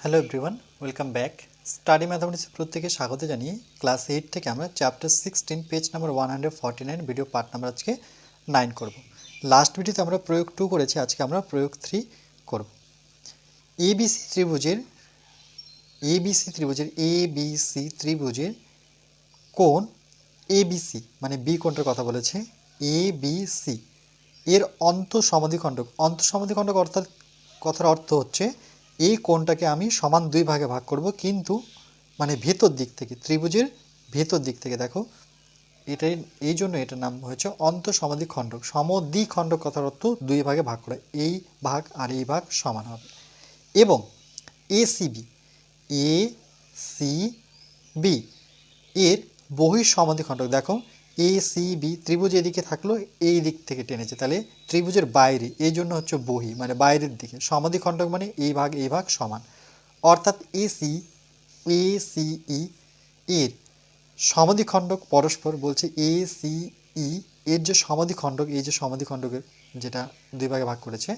Hello everyone welcome back study ম্যাথামেটিক্সের প্রত্যেকে স্বাগত জানিয়ে ক্লাস এইট থেকে আমরা chapter sixteen page number one hundred forty nine video part number আজকে নাইন করব। লাস্ট ভিডিওতে আমরা প্রয়োগ টু করেছি, আজকে আমরা প্রয়োগ থ্রি করব। এবিসি ত্রিভুজের এবিসি ত্রিভুজের এ বি সি ত্রিভুজের কোণ এবিসি মানে বি কোণটার কথা বলেছে এ বি সি এর অন্ত সমাধিখণ্ডক অন্ত সমাধিখণ্ডক অর্থাৎ কথার অর্থ হচ্ছে এই কোণটাকে আমি সমান দুই ভাগে ভাগ করব, কিন্তু মানে ভেতর দিক থেকে, ত্রিভুজের ভেতর দিক থেকে দেখো এটাই এই জন্য এটার নাম হয়েছে অন্ত সমাধি খণ্ডক। সমদ্বি খণ্ডক কথার অর্থ দুই ভাগে ভাগ করা, এই ভাগ আর এই ভাগ সমান হবে। এবং এসিবি এ সি বি, এর বহির সমাধি খণ্ডক, দেখো এ সি বি ত্রিভুজ এদিকে থাকল, এই দিক থেকে টেনেছে। তাহলে ত্রিভুজের বাইরে, এই জন্য হচ্ছে বহি মানে বাইরের দিকে। সমাধি খণ্ডক মানে এই ভাগ এই ভাগ সমান। অর্থাৎ A C A C E এর সমাধি খণ্ডক পরস্পর বলছে এ সি ই এর যে সমাধি খণ্ডক, এই যে সমাধি খণ্ডকের যেটা দুই ভাগে ভাগ করেছে,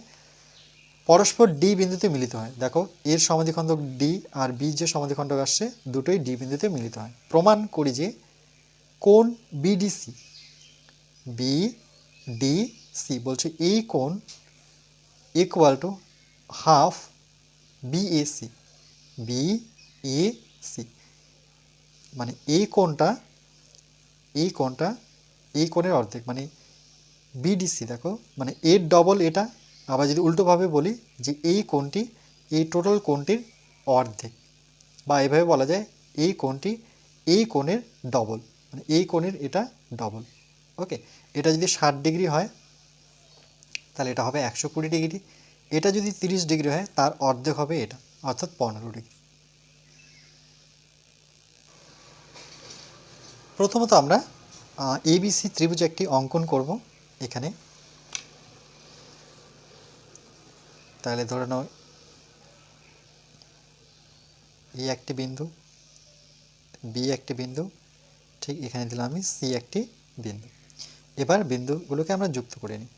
পরস্পর ডি বিন্দুতে মিলিত হয়। দেখো, এর সমাধিখণ্ডক ডি আর বি যে সমাধিখণ্ডক আসছে, দুটোই ডি বিন্দুতে মিলিত হয়। প্রমাণ করি যে কোণ বিডিসি সি বলছে এই কোণ equal to half BAC C মানে এই কোণটা এই কোণটা, এই কোণের অর্ধেক মানে বিডিসি দেখো মানে এর ডবল এটা। আবার যদি উল্টোভাবে বলি যে এই কোণটি, এই টোটাল কোণটির অর্ধেক, বা এভাবে বলা যায় এই কোণটি, এই কোণের ডবল মানে এই কোণের এটা ডবল ওকে এটা যদি ষাট ডিগ্রি হয়, তাহলে এটা হবে একশো কুড়ি ডিগ্রি। এটা যদি তিরিশ ডিগ্রি হয়, তার অর্ধেক হবে এটা, অর্থাৎ পনেরো ডিগ্রি। প্রথমত আমরা এবিসি ত্রিভুজ একটি অঙ্কন করব এখানে। তাহলে ধরে নাও এই একটি বিন্দু বি একটি বিন্দু ঠিক এখানে দিলাম আমি সি একটি বিন্দু। এবার বিন্দুগুলোকে আমরা যুক্ত করে নিই।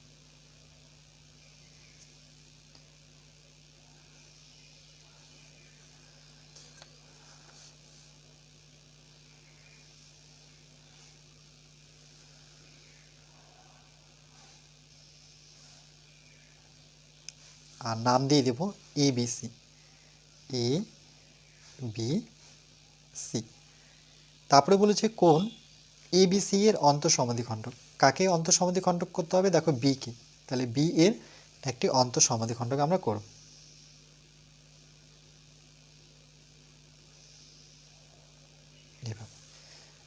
আর নাম দিয়ে দেব A B C A B C তারপরে বলেছে কোন? এ বি সি এর অন্তঃসমাধিখণ্ডক। কাকে অন্তঃসমাধিখণ্ডক করতে হবে? দেখো বি কে। তাহলে বি এর একটি অন্তঃসমাধিখণ্ডক আমরা করব।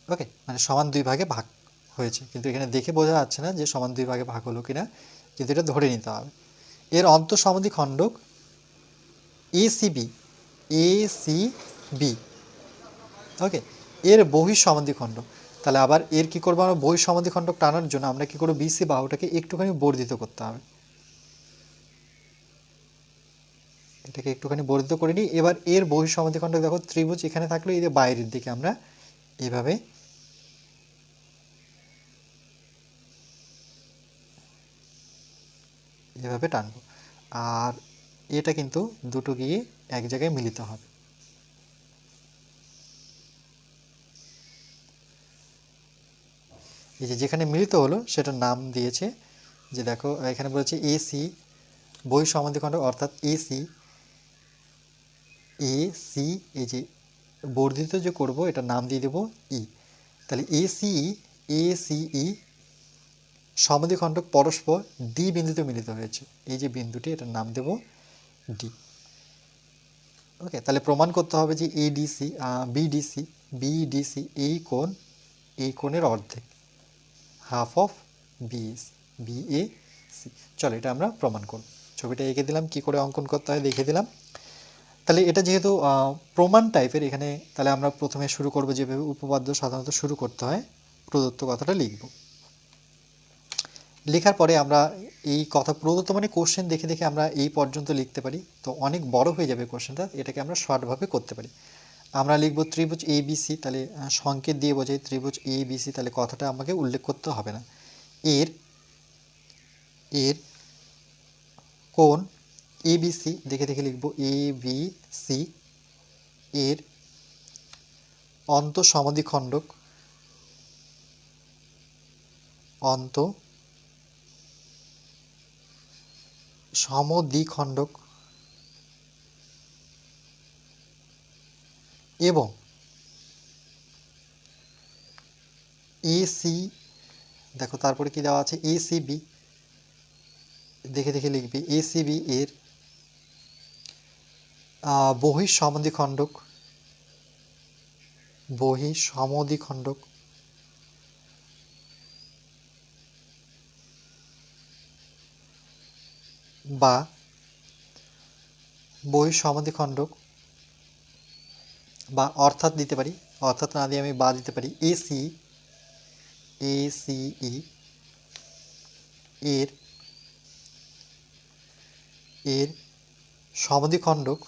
ওকে মানে সমান দুই ভাগে ভাগ হয়েছে। কিন্তু এখানে দেখে বোঝা যাচ্ছে না যে সমান দুই ভাগে ভাগ হলো কিনা। কিন্তু এটা ধরে নিতে হবে। এর অন্তঃসমাধি খণ্ডক এসিবি এসিবি ওকে এর বহির সমাধি খণ্ড। তাহলে আবার এর কি করব? আমরা বহির সমাধি খণ্ডক টানার জন্য আমরা কি করব? বিসি বাহুটাকে একটুখানি বর্ধিত করতে হবে। এটাকে একটুখানি বর্ধিত করে নিই। এবার এর বহির সমাধি খণ্ডক দেখো, ত্রিভুজ এখানে থাকল, এই যে বাইরের দিকে আমরা এভাবে এভাবে টানবো। আর এটা কিন্তু দুটো গিয়ে এক জায়গায় মিলিত হবে। এই যে যেখানে মিলিত হলো, সেটার নাম দিয়েছে যে দেখো, এখানে বলেছে এসি বই সমাধিখণ্ড অর্থাৎ এসি এ সি, এই যে বর্ধিত যে করব এটা নাম দিয়ে দেবো ই। তাহলে এ এসিই এ সিই সমাধিখণ্ডক পরস্পর ডি বিন্দুতে মিলিত হয়েছে। এই যে বিন্দুটি, এটার নাম দেব ডি। ওকে, তাহলে প্রমাণ করতে হবে যে এডিসি বিডিসি বিডিসি এই কোণ, এই কোণের অর্ধেক। Half of BS BA C চলো, এটা আমরা প্রমাণ করব। ছবিটা এঁকে দিলাম, কি করে অঙ্কন করতে হয় দেখে দিলাম। তাহলে এটা যেহেতু প্রমাণ টাইপের এখানে তাহলে আমরা প্রথমে শুরু করব যেভাবে উপপাদ্য সাধারণত শুরু করতে হয়, প্রদত্ত কথাটা লিখব। লেখার পরে আমরা এই কথা, প্রদত্ত মানে কোশ্চেন দেখে দেখে আমরা এই পর্যন্ত লিখতে পারি। তো অনেক বড় হয়ে যাবে কোশ্চেনটা এটাকে আমরা শর্টভাবে করতে পারি। আমরা লিখব ত্রিভুজ এ বিসি তাহলে সংকেত দিয়ে বোঝাই ত্রিভুজ এ বিসি তাহলে কথাটা আমাকে উল্লেখ করতে হবে না। এর এর কোন এ বি সি দেখে দেখে লিখব এ বি সি এর অন্ত সমাধিখণ্ডক অন্ত সমদ্বিখণ্ডক এবং এসি দেখো তারপরে কি দেওয়া আছে? এসিবি দেখে দেখে লিখবি। এসিবি এর আহ, বহিঃ সমদ্বিখণ্ডক বহিঃ সমদ্বিখণ্ডক বা বহিঃ সমদ্বিখণ্ডক বা অর্থাৎ দিতে পারি, অর্থাৎ না দিয়ে আমি বা দিতে পারি এসি এসিই এর এর সমদ্বিখণ্ডক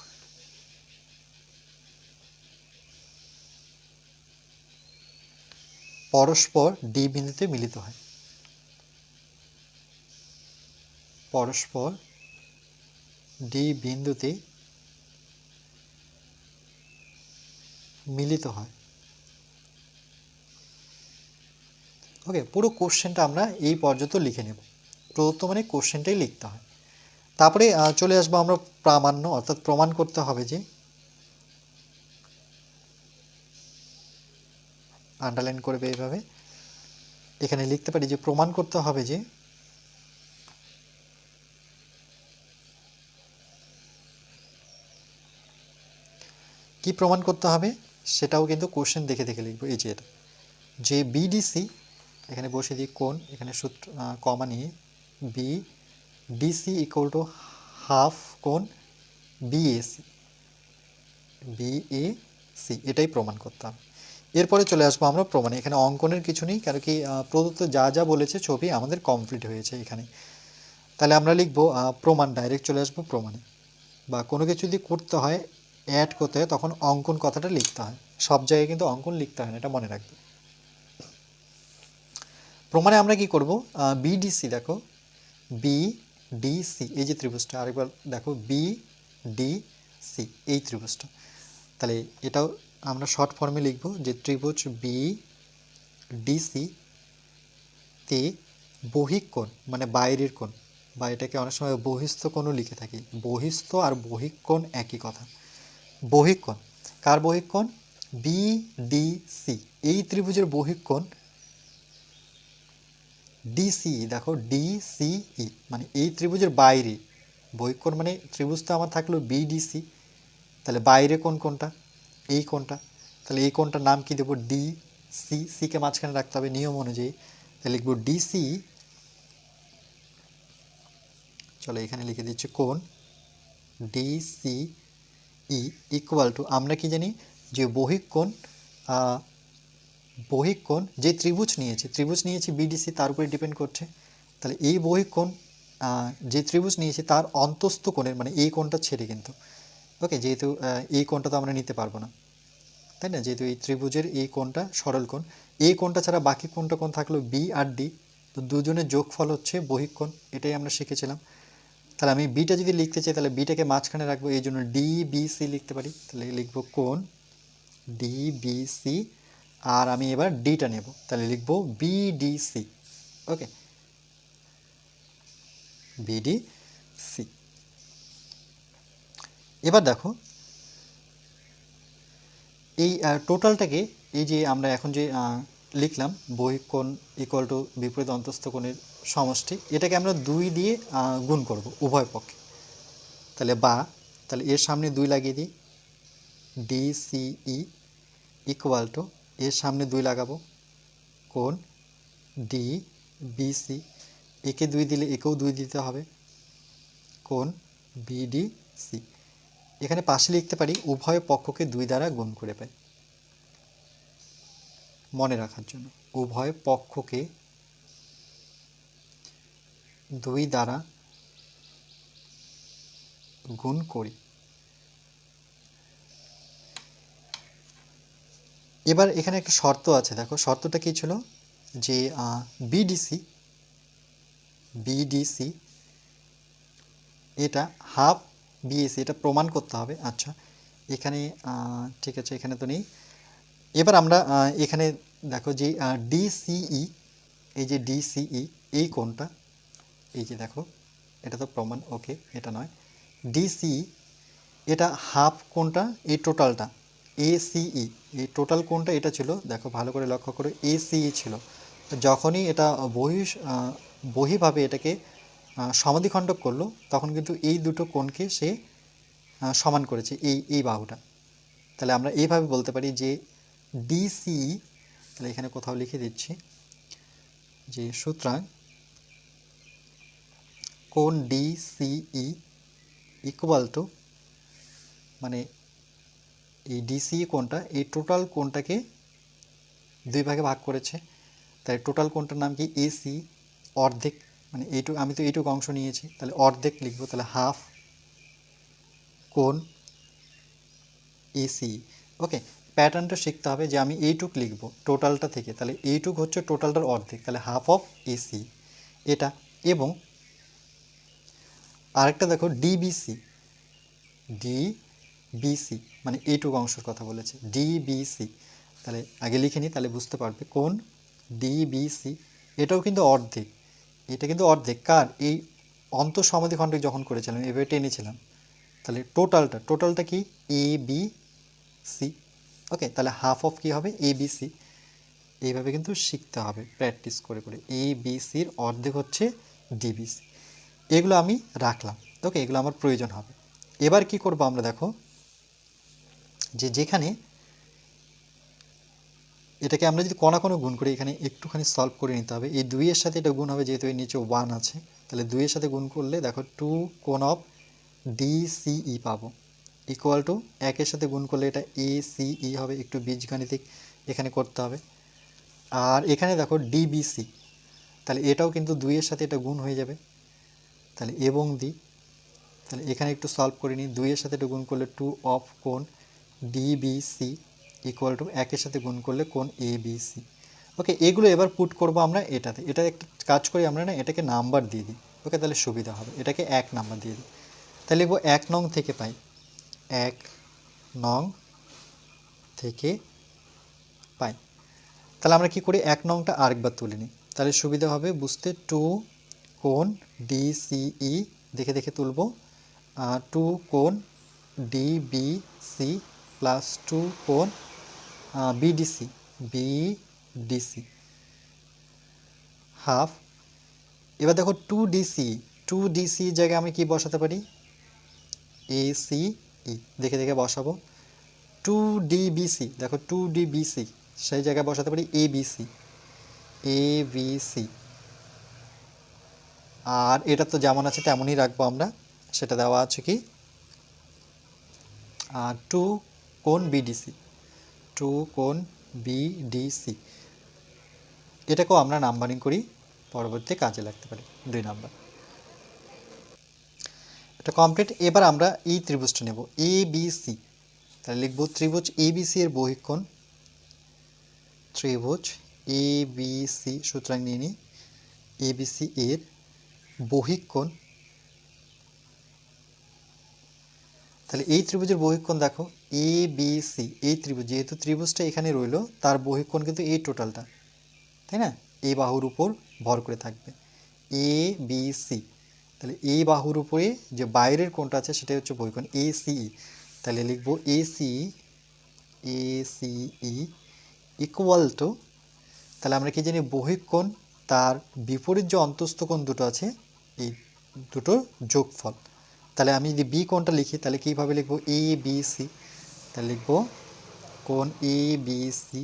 পরস্পর ডি বিন্দুতে মিলিত হয়। পরস্পর ডি বিন্দুতে মিলিত হয়। ওকে পুরো কোশ্চেনটা আমরা এই পর্যন্ত লিখে নেব। প্রদত্ত মানে কোশ্চেনটাই লিখতে হয়। তারপরে চলে আসব আমরা প্রামাণ্য, অর্থাৎ প্রমাণ করতে হবে যে আন্ডারলাইন করবে এইভাবে। এখানে লিখতে পারি যে প্রমাণ করতে হবে যে কি প্রমাণ করতে হবে? সেটাও কিন্তু কোশ্চেন দেখে দেখে লিখব, এই যে এটা। যে বিডিসি এখানে বসে দিই কোন এখানে সূত্র কমা নিয়ে। B DC equal to half কোন বিএসি বিএসি এটাই প্রমাণ করতে হবে এরপরে চলে আসব আমরা প্রমাণে। এখানে অঙ্কনের কিছু নেই, কারণ কি প্রদত্ত যা যা বলেছে ছবি আমাদের কমপ্লিট হয়েছে এখানে। তাহলে আমরা লিখব প্রমাণ ডাইরেক্ট চলে আসব প্রমাণে। বা কোনো কিছু যদি করতে হয় অ্যাড করতে হয় তখন অঙ্কন কথাটা লিখতে হয়। সব জায়গায় কিন্তু অঙ্কন লিখতে হয় না, এটা মনে রাখবে। প্রমাণে আমরা কি করব? বিডিসি দেখো। বি ডিসি এই যে ত্রিভুজটা, আরেকবার দেখো। বি ডি সি এই ত্রিভুজটা। তাহলে এটাও আমরা শর্ট ফর্মে লিখব যে ত্রিভুজ বি ডিসি তে বহিক কোণ মানে বাইরের কোণ, বা এটাকে অনেক সময় বহিস্থ কোণও লিখে থাকি। বহিস্থ আর বহিক কোণ একই কথা। বহিক কোণ কার বহিক কোণ বি ডি সি এই ত্রিভুজের বহিক কোণ ডিসি দেখো ডিসিই মানে এই ত্রিভুজের বাইরে। বহিকোণ মানে ত্রিভুজ তো আমার থাকল বিডিসি তাহলে বাইরে কোন কোনটা এই কোনটা তাহলে এই কোনটার নাম কি দেবো? ডি সি সিকে মাঝখানে রাখতে হবে নিয়ম অনুযায়ী। তাহলে লিখব ডিসি চলো এখানে লিখে দিচ্ছি কোন ডিসি ই ইকুয়াল টু আমরা কি জানি? যে বহিকোণ বহিকোণ যে ত্রিভুজ নিয়েছে ত্রিভুজ নিয়েছে বিডিসি তার উপরে ডিপেন্ড করছে। তাহলে এই বহিকোণ যে ত্রিভুজ নিয়েছে তার অন্তস্থ কোণের মানে এই কোণটা ছেড়ে কিন্তু। ওকে, যেহেতু এই কোণটা তো আমরা নিতে পারব না। তাই না? যেহেতু এই ত্রিভুজের এই কোণটা সরল কোণ, এই কোণটা ছাড়া বাকি কোণটা কোণ থাকল বি আর ডি তো দুজনের যোগফল হচ্ছে বহিকোণ এটাই আমরা শিখেছিলাম। তাহলে আমি বিটা যদি লিখতে চাই, তাহলে বিটাকে মাঝখানে রাখব, এই জন্য ডি বি সি লিখতে পারি। তাহলে লিখব কোন? ডি বি সি আর আমি এবার ডিটা নেব। তাহলে লিখব বিডিসি ওকে বিডিসি এবার দেখো, এই টোটালটাকে এই যে আমরা এখন যে লিখলাম বহিকোণ ইকুয়াল টু বিপরীত অন্তস্থ কোণের সমষ্টি, এটাকে আমরা দুই দিয়ে গুণ করব উভয় পক্ষে। তাহলে বা, তাহলে এর সামনে দুই লাগিয়ে দিই। ডিসিই ইকুয়াল টু এর সামনে দুই লাগাবো। কোণ ডি বিসি একে দুই দিলে একেও দুই দিতে হবে। কোণ বিডিসি এখানে পাশে লিখতে পারি, উভয় পক্ষকে দুই দ্বারা গুণ করে পাই মনে রাখার জন্য, উভয় পক্ষকে দুই দ্বারা গুণ করি। এবার এখানে একটা শর্ত আছে, দেখো শর্তটা কি ছিল? যে বিডিসি বিডিসি এটা হাফ বিএসি এটা প্রমাণ করতে হবে। আচ্ছা এখানে ঠিক আছে, এখানে তো নেই। এবার আমরা এখানে দেখো যে ডিসিই এই যে ডিসিই এই কোনটা এই যে দেখো, এটা তো প্রমাণ ওকে এটা নয়। ডিসিই এটা হাফ কোনটা এই টোটালটা এ এসিই এই টোটাল কোনটা এটা ছিল, দেখো ভালো করে লক্ষ্য করে করো এসিই ছিল। যখনই এটা বহি বহিভাবে এটাকে সমাধিখণ্ডক করল, তখন কিন্তু এই দুটো কোণকে সে সমান করেছে, এই এই বাহুটা। তাহলে আমরা এইভাবে বলতে পারি যে ডিসি তাহলে এখানে কোথাও লিখে দিচ্ছি যে সুতরাং কোণ ডিসিই ইকুয়াল টু মানে এই ডিসি কোণটা এই টোটাল কোণটাকে দুই ভাগে ভাগ করেছে। তাই টোটাল কোণটার নাম কি? এসি অর্ধেক। মানে এইটুকু, আমি তো এইটুকু অংশ নিয়েছি। তাহলে অর্ধেক লিখব। তাহলে হাফ কোণ এসি ওকে প্যাটার্নটা শিখতে হবে যে আমি এইটুক লিখব টোটালটা থেকে। তাহলে এইটুক হচ্ছে টোটালটার অর্ধেক। তাহলে হাফ অফ এসি এটা। এবং আরেকটা দেখো ডিবিসি ডিবিসি মানে এইটুকু অংশের কথা বলেছে। ডিবিসি তাহলে আগে লিখে নিই তাহলে বুঝতে পারবে কোন ডিবিসি এটাও কিন্তু অর্ধেক। এটা কিন্তু অর্ধেক। কার? এই অন্ত সমাধিখণ্ডক যখন করেছিলাম এভাবে টেনেছিলাম তাহলে টোটালটা টোটালটা কি? এ বি সি ওকে, তাহলে হাফ অফ কী হবে? এ বি সি এইভাবে কিন্তু শিখতে হবে, প্র্যাকটিস করে করে। এ বি সির অর্ধেক হচ্ছে ডিবিসি এগুলো আমি রাখলাম। ওকে, এগুলো আমার প্রয়োজন হবে। এবার কি করব আমরা দেখো? যে যেখানে এটাকে আমরা যদি কণা কোনো গুণ করি, এখানে একটুখানি সলভ করে নিতে হবে। এই দুইয়ের সাথে এটা গুণ হবে যেহেতু এর নিচে ওয়ান আছে। তাহলে দুইয়ের সাথে গুণ করলে দেখো টু কোন অফ ডিসিই পাবো। ইকুয়াল টু একের সাথে গুণ করলে এটা এ সিই হবে। একটু বীজগাণিতিক এখানে করতে হবে। আর এখানে দেখো ডিবিসি তাহলে এটাও কিন্তু দুইয়ের সাথে এটা গুণ হয়ে যাবে। তাহলে এবং দি। তাহলে এখানে একটু সলভ করে নিই। দুইয়ের সাথে এটা গুণ করলে টু অফ কোন ডিবিসি ইকুয়াল টু একের সাথে গুণ করলে কোন এবিসি ওকে এগুলো এবার পুট করব আমরা এটাতে। এটা একটা কাজ করি আমরা না, এটাকে নাম্বার দিয়ে দিই। ওকে তাহলে সুবিধা হবে। এটাকে এক নাম্বার দিয়ে দিই। তাহলে লিখব এক নং থেকে পাই। এক নং থেকে পাই। তাহলে আমরা কি করি? এক নংটা আরেকবার তুলে নিই। তাহলে সুবিধা হবে বুঝতে টু কোন ডিসিই দেখে দেখে তুলব। টু কোন ডিবিসি প্লাস টু কোন বিডিসি বিডিসি। হাফ। এবার দেখো টু ডিসি টু ডিসি জায়গায় আমি কি বসাতে পারি? এসি ই, দেখে দেখে বসাবো। টু ডিবিসি দেখো টু ডিবিসি সেই জায়গায় বসাতে পারি এবিসি এ বিসি আর এটা তো যেমন আছে তেমনই রাখব আমরা। সেটা দেওয়া আছে কি? টু কোন বিডিসি টু কোন বিডিসি এটাকেও আমরা নাম্বারিং করি, পরবর্তী কাজে লাগতে পারি। দুই নাম্বার। এটা কমপ্লিট এবার আমরা এই ত্রিভুজটা নেব এ বি সি তাহলে লিখব ত্রিভুজ এ বি সি এর বহিকোণ ত্রিভুজ এ বি সি সুতরাং নিয়ে নিই। সি এর বহিকোণ। তাহলে এই ত্রিভুজের বহিকোণ দেখো এ বি সি এই ত্রিভুজ, যেহেতু ত্রিভুজটা এখানে রইল, তার বহিকোণ কিন্তু এই টোটালটা তাই না? এই বাহুর উপর ভর করে থাকবে। এ বি সি তাহলে এই বাহুর উপরে যে বাইরের কোণটা আছে, সেটাই হচ্ছে বহিকোণ এ সিই তাহলে লিখব এ সি এ সিই ইকুয়াল টু তাহলে আমরা কি জানি, বহিকোণ, তার বিপরীত যে অন্তস্থ কোণ দুটো আছে এই দুটো যোগফল। তাহলে আমি যদি বি কোণটা লিখি, তাহলে কীভাবে লিখব? এ বি সি তাহলে লিখব কোণ এ বি সি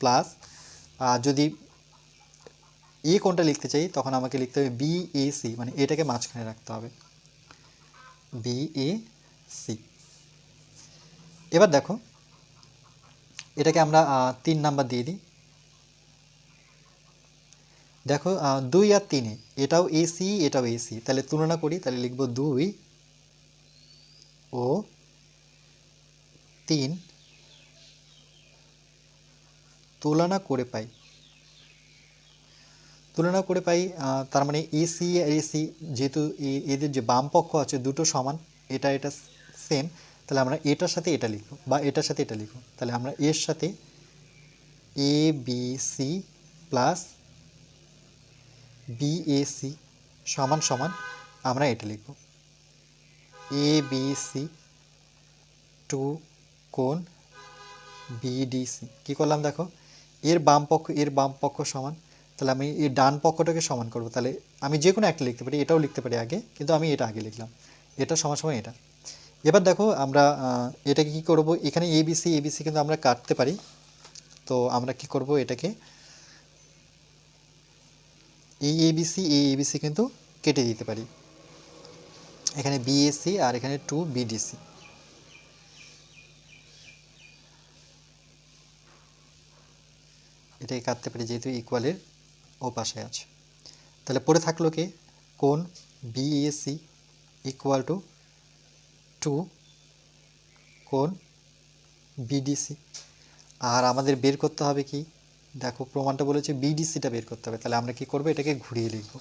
প্লাস যদি এ কোণটা লিখতে চাই, তখন আমাকে লিখতে হবে বি এ সি মানে এটাকে মাঝখানে রাখতে হবে। বি এ সি এবার দেখো, এটাকে আমরা তিন নাম্বার দিয়ে দিই। দেখো দুই আর তিনে, এটাও এসি এটাও এসি তাহলে তুলনা করি, তাহলে লিখব দুই ও তিন। তুলনা করে পাই। তুলনা করে পাই তার মানে এসি আর এসি যেহেতু এদের যে বাম পক্ষ আছে, দুটো সমান, এটা এটা সেম তাহলে আমরা এটার সাথে এটা লিখব, বা এটার সাথে এটা লিখব। তাহলে আমরা এর সাথে A B C plus BAC সমান সমান আমরা এটা লিখব। এ বি সি টু কোণ বিডিসি কী করলাম দেখো? এর বাম পক্ষ, এর বাম পক্ষ সমান। তাহলে আমি এই ডান পক্ষটাকে সমান করব। তাহলে আমি যে কোনো একটা লিখতে পারি, এটাও লিখতে পারি আগে, কিন্তু আমি এটা আগে লিখলাম। এটা সমান সমান এটা। এবার দেখো আমরা এটাকে কি করব? এখানে এবিসি এবিসি কিন্তু আমরা কাটতে পারি। তো আমরা কি করব? এটাকে এই এবিসি এই এবিসি কিন্তু কেটে দিতে পারি। এখানে বিএসসি আর এখানে টু বিডিসি এটাকে কাটতে পারি যেহেতু ইকুয়ালের ও পাশে আছে। তাহলে পড়ে থাকল কি? কোন? বিএসি ইকুয়াল টু টু কোন? বিডিসি আর আমাদের বের করতে হবে কি? দেখো, প্রমাণটা বলেছে বিডিসিটা বের করতে হবে। তাহলে আমরা কি করব? এটাকে ঘুরিয়ে লিখব।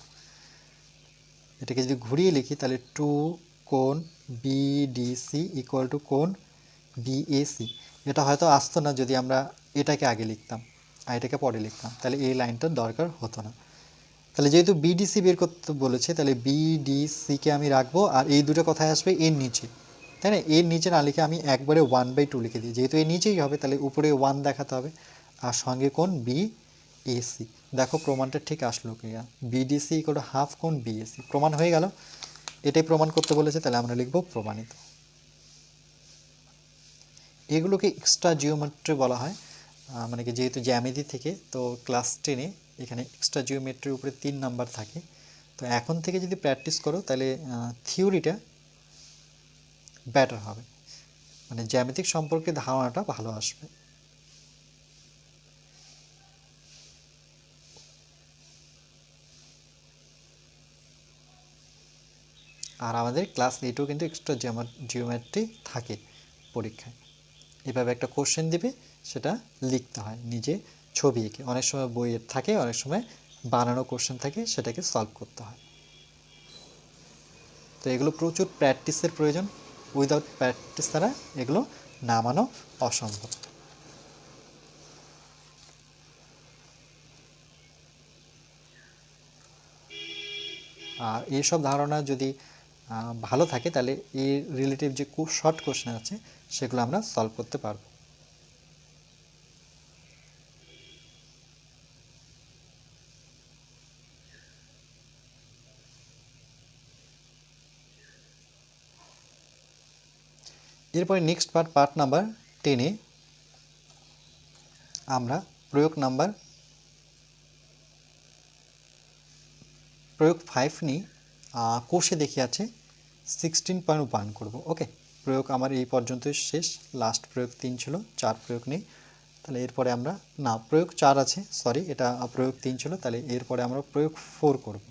এটাকে যদি ঘুরিয়ে লিখি, তাহলে টু কোন বিডিসি ইকুয়াল টু কোন বিএসি এটা হয়তো আসতো না যদি আমরা এটাকে আগে লিখতাম আর এটাকে পরে লিখতাম। তাহলে এই লাইনটার দরকার হতো না। তাহলে যেহেতু বিডিসি বের করতে বলেছে, তাহলে বিডিসিকে আমি রাখব আর এই দুটো কথায় আসবে এর নিচে। তাই না? এর নিচে না লিখে আমি একবারে ওয়ান বাই টু লিখে দিই। যেহেতু এর নিচেই হবে, তাহলে উপরে ওয়ান দেখাতে হবে। আর সঙ্গে কোন বি এসি দেখো প্রমাণটা ঠিক আসলো কিনা বিডিসি করে হাফ কোন বিএসি প্রমাণ হয়ে গেল? এটাই প্রমাণ করতে বলেছে, তাহলে আমরা লিখব প্রমাণিত। এগুলোকে এক্সট্রা জিওমেট্রি বলা হয় মানে কি যেহেতু জ্যামিতি থেকে, তো ক্লাস টেনে এখানে এক্সট্রা জিওমেট্রির উপরে তিন নাম্বার থাকে। তো এখন থেকে যদি প্র্যাকটিস করো, তাহলে থিওরিটা বেটার হবে। মানে জ্যামিতিক সম্পর্কে ধারণাটা ভালো আসবে। আর আমাদের ক্লাস এইটেও কিন্তু এক্সট্রা জিওমেট্রি থাকে পরীক্ষায়। এভাবে একটা কোশ্চেন দিবে, সেটা লিখতে হয় নিজে ছবি এঁকে। অনেক সময় বইয়ের থাকে, অনেক সময় বানানো কোশ্চেন থাকে, সেটাকে সলভ করতে হয়। তো এগুলো প্রচুর প্র্যাকটিসের প্রয়োজন। উইদাউট প্র্যাকটিস ছাড়া এগুলো নামানো অসম্ভব। আর এইসব ধারণা যদি ভালো থাকে, তাহলে এর রিলেটিভ যে শর্ট কোশ্চেন আছে, সেগুলো আমরা সলভ করতে পারব। এরপরে নেক্সট পার্ট পার্ট নাম্বার টেনে আমরা প্রয়োগ নাম্বার প্রয়োগ ফাইভ নিয়ে কোষে দেখে আছে। সিক্সটিন পয়েন্ট ওয়ান করব। ওকে প্রয়োগ আমার এই পর্যন্তই শেষ। লাস্ট প্রয়োগ তিন ছিল, চার প্রয়োগ নেই। তাহলে এরপরে আমরা, না, প্রয়োগ চার আছে সরি এটা প্রয়োগ তিন ছিল, তাহলে এরপরে আমরা প্রয়োগ ফোর করব।